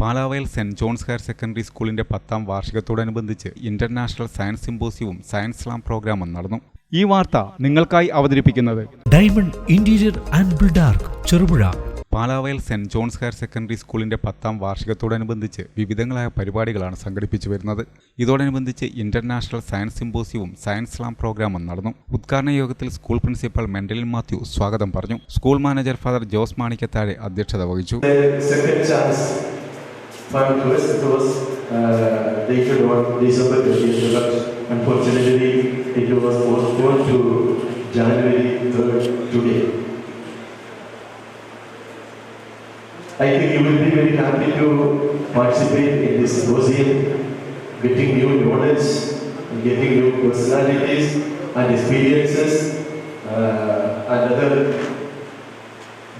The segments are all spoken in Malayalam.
Palavayal saint John's higher secondary സ്കൂളിന്റെ പത്താം വാർഷികത്തോടനുബന്ധിച്ച് ഇന്റർനാഷണൽ സയൻസ് സിമ്പോസിയവും സയൻസ് സ്ലാം പ്രോഗ്രാമും നടന്നു. ഈ വാർത്ത നിങ്ങൾക്കായി അവതരിപ്പിക്കുന്നത് diamond interior and Buildark Cherupuzha. Palavayal saint John's higher secondary സ്കൂളിന്റെ പത്താം വാർഷികത്തോടനുബന്ധിച്ച് വിവിധങ്ങളായ പരിപാടികളാണ് സംഘടിപ്പിച്ചു വരുന്നത്. ഇതോടനുബന്ധിച്ച് ഇന്റർനാഷണൽ സയൻസ് സിമ്പോസിയവും സയൻസ് സ്ലാം പ്രോഗ്രാമും നടന്നു. ഉദ്ഘാടന യോഗത്തിൽ സ്കൂൾ പ്രിൻസിപ്പൽ മെൻഡലിൻ മാത്യു സ്വാഗതം പറഞ്ഞു. School manager father Jose Manikkathazhe അധ്യക്ഷത വഹിച്ചു. The fund to it was uh, dated on December 20th, but unfortunately it was postponed to January 3rd today. I think you will be very happy to participate in this symposium, getting new knowledge, getting new personalities and experiences uh, and other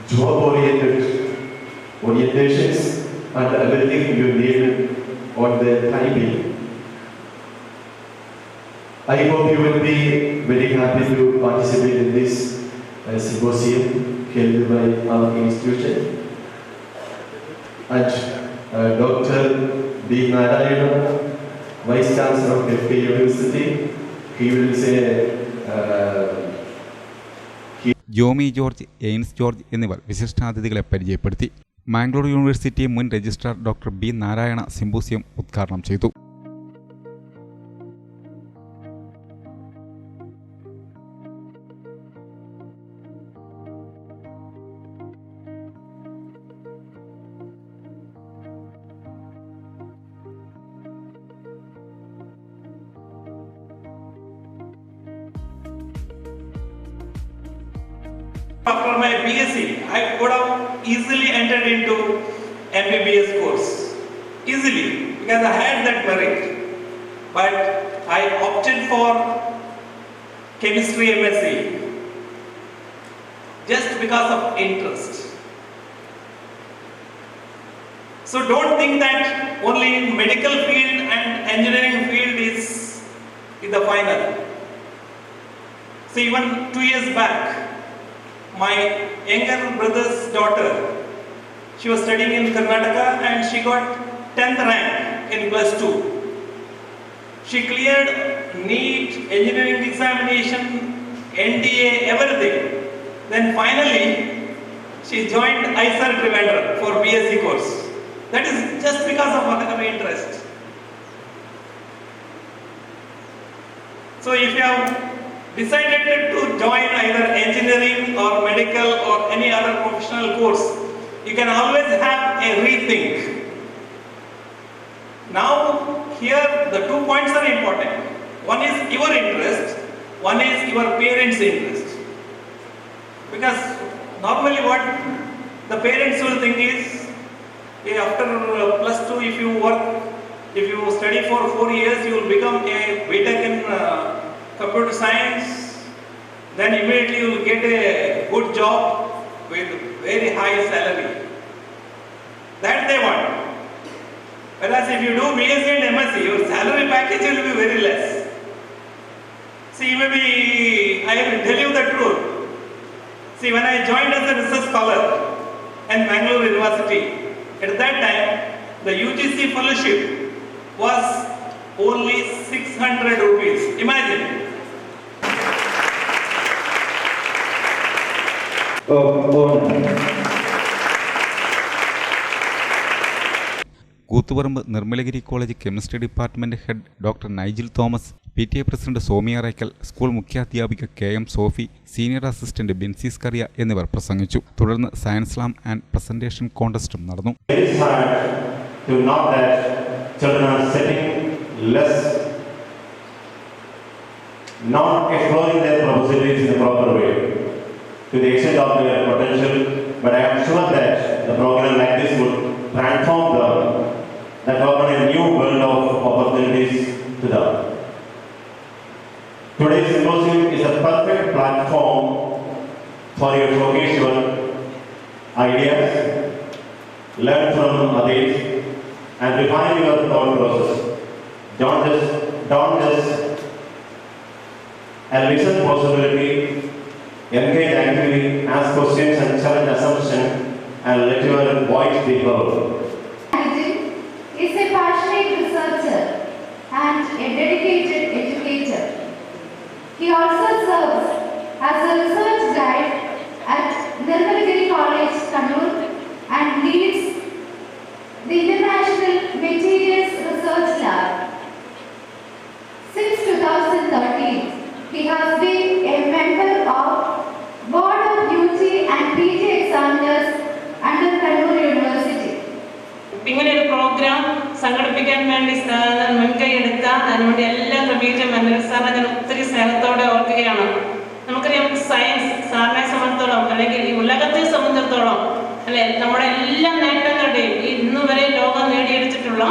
job-oriented orientations and everything you need on the timing. I hope you will be very happy to participate in this uh, symposium held by our institution. And uh, Dr. B. Narayana, Vice Chancellor of FK University, he will say uh, Jomi George എയിൻസ് George എന്നിവർ വിശിഷ്ടാതിഥികളെ പരിചയപ്പെടുത്തി മാംഗ്ലൂർ യൂണിവേഴ്സിറ്റി മുൻ registrar doctor B Narayana symposium ഉദ്ഘാടനം ചെയ്തു. After my BSc, I have easily entered into MBBS course. Easily, because I had that merit. But I opted for chemistry MSc just because of interest. So don't think that only medical field and engineering field is, is the final. So even two years back, my younger brother's daughter, she was studying in Karnataka and she got 10th rank in plus 2. She cleared NEET, engineering examination, NDA, everything. Then finally, she joined ISAR Trivandrum for BSc course. That is just because of her interest. So if you have decided to join either engineering or medical or any other professional course, you can always have a rethink. Now, here the two points are important. One is your interest, one is your parents' interest. Because normally what the parents will think is, after uh, plus two, if you work, if you study for four years, you will become a BTech in uh, computer science, then immediately you will get a good job with very high salary. That they want. Whereas if you do BSc and MSc, your salary package will be very less. See, maybe I will tell you the truth. See, when I joined as a research scholar in Bangalore University, at that time, the UGC fellowship was only 600 rupees. Imagine. Koothuparamba Nirmalagiri college chemistry department head doctor Nigel Thomas P T A president Somiya Raikkal school മുഖ്യാധ്യാപിക K M Sophy senior assistant Binsis Kariya എന്നിവർ പ്രസംഗിച്ചു. തുടർന്ന് സയൻസ് ലാം ആൻഡ് പ്രസന്റേഷൻ കോൺടെസ്റ്റും നടന്നു. Not exploring their possibilities in the proper way. To the extent of their potential. But I am sure that the program like this would transform them, that open a new world of opportunities to them. Today's symposium is a perfect platform for your your ideas, learn from others and refine your thought process. Don't just, don't just and listen possibility, Engage actively, ask questions and challenge assumptions and let your voice be heard. is a passionate researcher and a dedicated educator. He also സംഘടിപ്പിക്കാൻ വേണ്ടി മുൻകൈ എടുത്ത അതിനുവേണ്ടി എല്ലാ ക്രമീകരണം മനോജ് സാറിനെ ഞാൻ ഒത്തിരി സ്നേഹത്തോടെ ഓർക്കുകയാണ്. നമുക്കറിയാം സയൻസ് സാറിനെ സംബന്ധിച്ചോളം അല്ലെങ്കിൽ ഈ ഉലകത്തെ സംബന്ധിച്ചിടത്തോളം അല്ലെ? നമ്മുടെ എല്ലാ നേട്ടങ്ങളുടെയും ഇന്ന് വരെ ലോകം നേടിയെടുത്തിട്ടുള്ള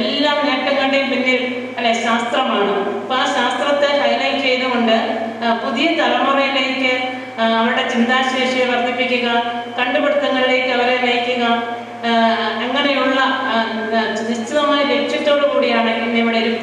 എല്ലാ നേട്ടങ്ങളുടെയും പിന്നിൽ അല്ലെ ശാസ്ത്രമാണ്. അപ്പൊ ആ ശാസ്ത്രത്തെ ഹൈലൈറ്റ് ചെയ്തുകൊണ്ട് പുതിയ തലമുറയിലേക്ക് അവരുടെ ചിന്താശേഷിയെ വർദ്ധിപ്പിക്കുക കണ്ടുപിടുത്തങ്ങളിലേക്ക് അവരെ നയിക്കുക അങ്ങനെയുള്ള നിശ്ചിതമായ ലക്ഷ്യത്തോടു കൂടിയാണ് ഇന്ന് ഇവിടെ ഒരു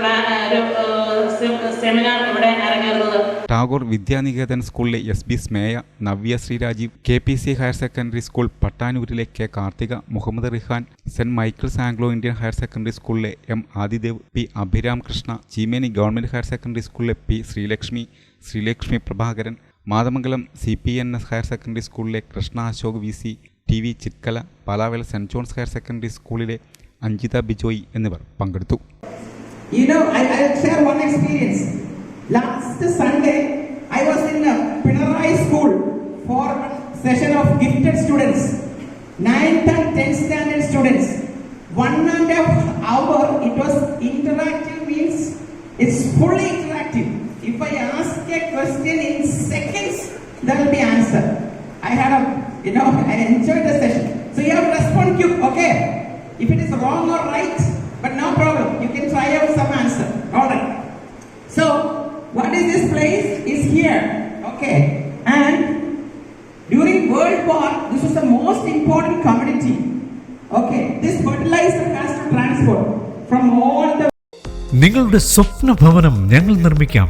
സെമിനാർ ഇവിടെ അരങ്ങേറുന്നത്. ടാഗോർ വിദ്യാനികേതൻ സ്കൂളിലെ S B Smeya Navya Sreerajeev K P C higher secondary school പട്ടാനൂരിലെ K Karthika Muhammad Rihan saint Michael's Anglo Indian higher secondary സ്കൂളിലെ M Adidev P Abhiram Krishna Cheemeni government higher secondary സ്കൂളിലെ P Sreelakshmi Sreelakshmi Prabhakaran Mathamangalam C P N S higher secondary സ്കൂളിലെ Krishna Ashok V C T V Chikkala Palavel saint John's higher secondary സ്കൂളിലെ അഞ്ജിത ബിജോയ് എന്നിവർ പങ്കെടുത്തു You know, I, I'll share one experience. Last Sunday, I was in a Pinarayi school for a session gifted students, 9th and 10th standard students. One and a half hour, it was interactive means it's fully interactive. If I ask a question in seconds, there will be answer. I had a, you know, I enjoyed the session. So you have to respond quick, okay? If it is wrong or right, but no problem. You can try out some answer. All right. So, what is this place? Is here. Okay. And during World War, this was the most important commodity. Okay. This fertilizer has to transport from all the നിങ്ങളുടെ സ്വപ്ന ഭവനം ഞങ്ങൾ നിർമ്മിക്കാം